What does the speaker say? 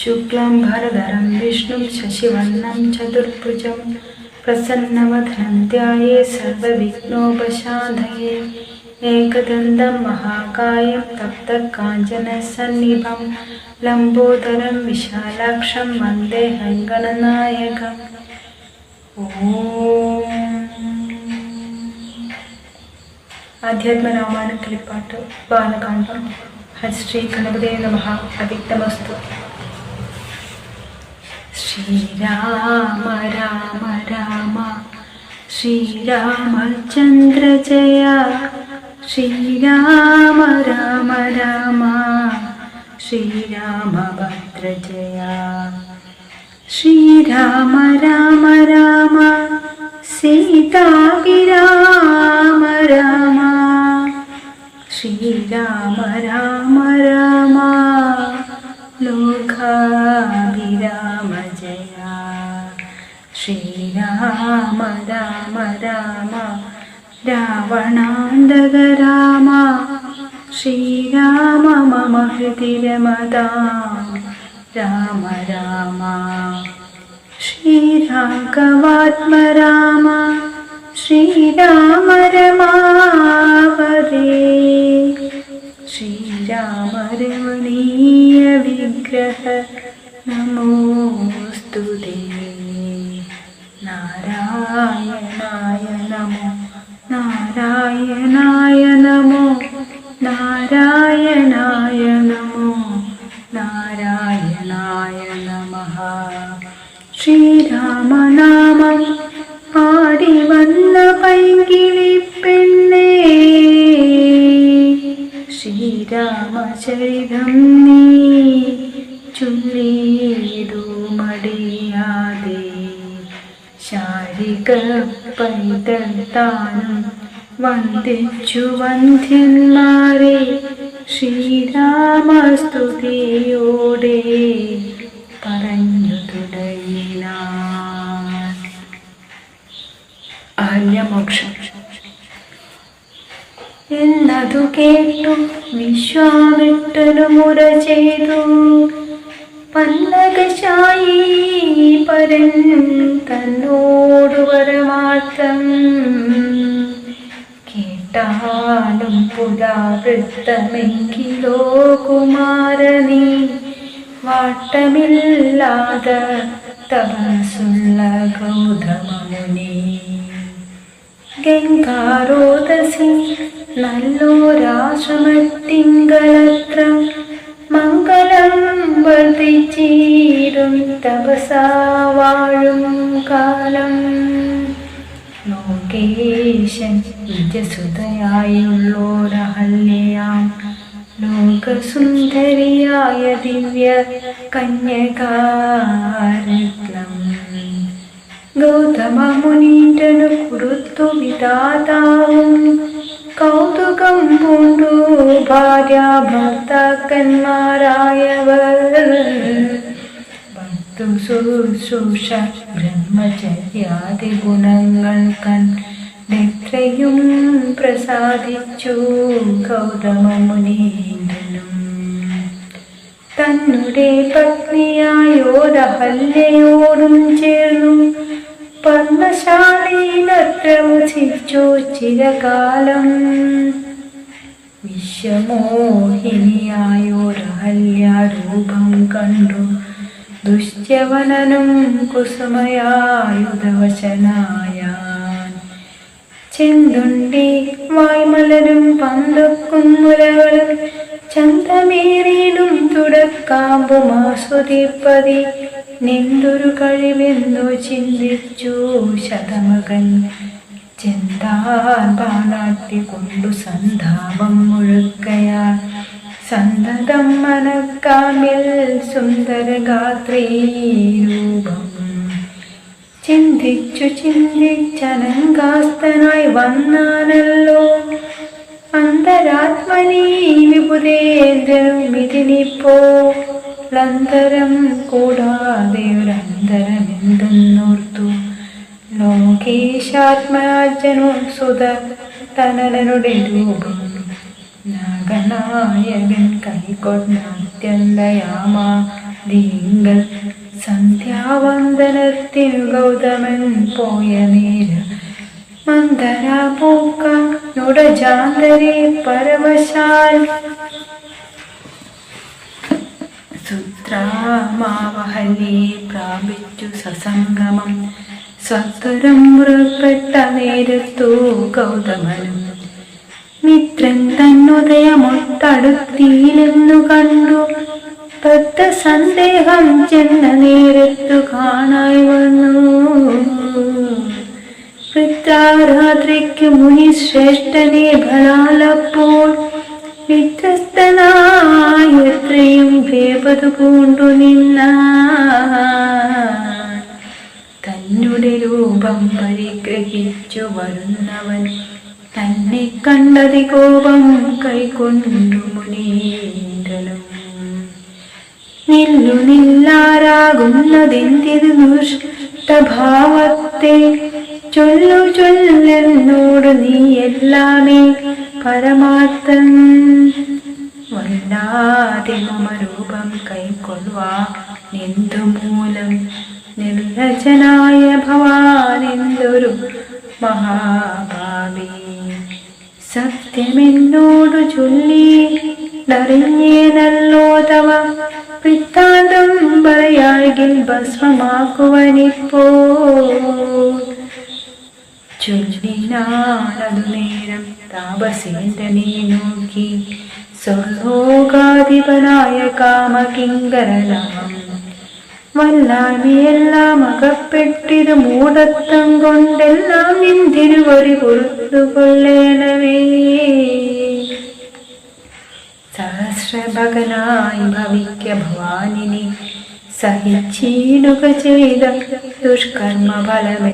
शुक्लं भरधरं विष्णुं शशिवर्णं चतुर्भुजं प्रसन्नवदनं ध्याये सर्वविघ्नोपशान्तये एकदन्तं महाकायं तप्तकाञ्चनसन्निभं लम्बोदरं विशालाक्षं वन्देऽहं गणनायकम् ॐ ആധ്യാത്മരാമായണ കിളിപ്പാട്ട് ബാലകാന്ഡം ഹരിശ്രീ ഗണപതേ നമ. അവിക്തമസ്തു ശ്രീരാമ രാമ രാമ. ശ്രീരാമചന്ദ്ര ജയ. ശ്രീരാമ രാമ രാമ. ശ്രീരാമഭദ്ര ജയ. ശ്രീരാമ രാമ രാമ. സീതാ വിരാ രാമ രാമ രാമ. ലോകാഭിരാമ ജയ. ശ്രീരാമ രാമ രാമ. രാവണാന്തക രാമ. ശ്രീരാമ മമ ഹൃതി രമതാ രാമ രാമ. ശ്രീരാഘവാത്മ രാമ ശ്രീരാമ രമാവരേ രാമരമണീയ വിഗ്രഹ നമോസ്തു നാരായണായ നമോ നാരായണായ നമോ നാരായണായ നമോ നാരായണായ നമ. ശ്രീരാമനാമം പാടി വന്ന പൈങ്കിളി ശ്രീരാമചരിതം നീ ചൊല്ലിയിടൂ മടിയാതെ ശാരിക പൈതൽ താനും വന്ദിച്ചു വന്ധ്യന്മാരെ ശ്രീരാമസ്തുതിയോടെ പറഞ്ഞു തുടങ്ങിന അഹല്യമോക്ഷം. എന്നതു കേട്ടു വിശ്വാമിട്ടനു മുര ചെയ്തു. പല്ലകശായി പരൻ തന്നോടു പരമാർത്ഥം കേട്ടാലും പുരാവൃത്തമെങ്കിലോ കുമാരനീ. വാട്ടമില്ലാതെ തപസുള്ള ഗൗതമമുനി. ഗംഗാരോദസി നല്ലോരാശ്രമത്തിങ്കളത്ര മംഗളം വർദ്ധിച്ചീരും തപസാവാഴും കാലം. ലോകേശൻ നിജസുതയായുള്ളോരഹല്യാം ലോകസുന്ദരിയായ ദിവ്യ കന്യകാരത്നം ഗൗതമ മുനീന്ദ്രനു കുറുത്തു വിധാതാവും കൗതുകം പൂണ്ടു. ഭാര്യ ഭർത്താക്കന്മാരായവർ ഭക്തം ശുശ്രൂഷ ബ്രഹ്മചര്യാദി ഗുണങ്ങൾ കണ്ടെത്രയും പ്രസാദിച്ചു. ഗൗതമ മുനീന്ദ്രനും തന്നുടെ പത്നിയായോരഹല്യയോടും ചേർന്നു. പർണശാലയിലത്ര വസിച്ചു ചിരകാലം. വിശ്വമോഹിനിയായോരഹല്യാരൂപം കണ്ടു. ദുശ്യവനനും കുസുമയായുധവശനായ ചെന്തുണ്ടി വായ്മലരും പന്തക്കും മുലകളും ചന്തമേറിയിടും തുടക്കാമ്പും ആസ്വദിപ്പതി. നിന്തൊരു കഴിവെന്നു ചിന്തിച്ചു ശതമകൻ. ചെന്താൻ കൊണ്ടു സന്താപം മുഴുക്കയാൽ സന്തതം മനക്കാമിൽ സുന്ദരഗാത്രീ രൂപം ചിന്തിച്ചു ചിന്തിച്ചനങ്കാസ്തനായി വന്നാനല്ലോ. അന്തരാത്മനീ വിപുരേന്ദ്രനും ഇതിനിപ്പോ. ലന്തരം കൂടാതെ ഒരന്തരമെന്തെന്നോർത്തു ലോകേശാത്മരാജനോ സുത തനനനുടെ രൂപം. നാഗനായകൻ കൈക്കൊണ്ട ദീങ്കൾ സന്ധ്യാവന്ദനത്തിനു ഗൗതമൻ പോയ നേരം മന്ദരാ പൂക്ക നുടജാന്തരെ പരവശാൽ സുത്രാമാവഹല്ലിയെ പ്രാപിച്ചു സസംഗമം. സ്വത്വരം മുറപ്പെട്ട നേരത്തു ഗൗതമനും. മിത്രൻ തന്നുദയമൊട്ടടുത്തിയിലെന്നു കണ്ടു. പത്ത് സന്ദേഹം ചെന്ന നേരത്തു കാണായി വന്നു. പിത്താരാത്രിക്ക് മുനി ശ്രേഷ്ഠനെ ഫലാലപ്പോൾ വ്യത്യസ്തനായ എത്രയും പൂണ്ടു നിന്ന തന്നുടെ രൂപം പരിഗ്രഹിച്ചു വരുന്നവൻ തന്നെ കണ്ടതി കോപം കൈകൊണ്ടു മുനീന്ദ്രനും. നില്ലു നില്ലാരാകുന്നതെന്തിത് ദുഷ്ടഭാവത്തെ? ചൊല്ലു ചൊല്ലെന്നോട് നീ എല്ലാമേ പരമാർത്ഥം വല്ലാതെ മമ രൂപം കൈക്കൊള്ളുവാ എന്തു മൂലം നിർലജനായ ഭവാനെന്തൊരു മഹാഭാവി. സത്യമെന്നോടു ചൊല്ലി റിഞ്ഞേനല്ലോ തവ. വൃത്താന്തം പറയാകിൽ ഭസ്മമാക്കുവനിപ്പോ ചൊല്ലിനാളതു നേരം താപസേന്ദ്രനെ നോക്കി. സ്വർലോകാധിപനായ കാമകിങ്കരനാമം. വല്ലാമിയെല്ലാം അകപ്പെട്ടിത് മൂടത്തം കൊണ്ടെല്ലാം നിന്തിരുവടി പൊറുത്തുകൊള്ളേണമേ സഹസ്രഭകനായി ഭവിക്ക ഭവാനിനി. സഹിച്ചീണുക ചെയ്ത ദുഷ്കർമ്മ ഫലമേ.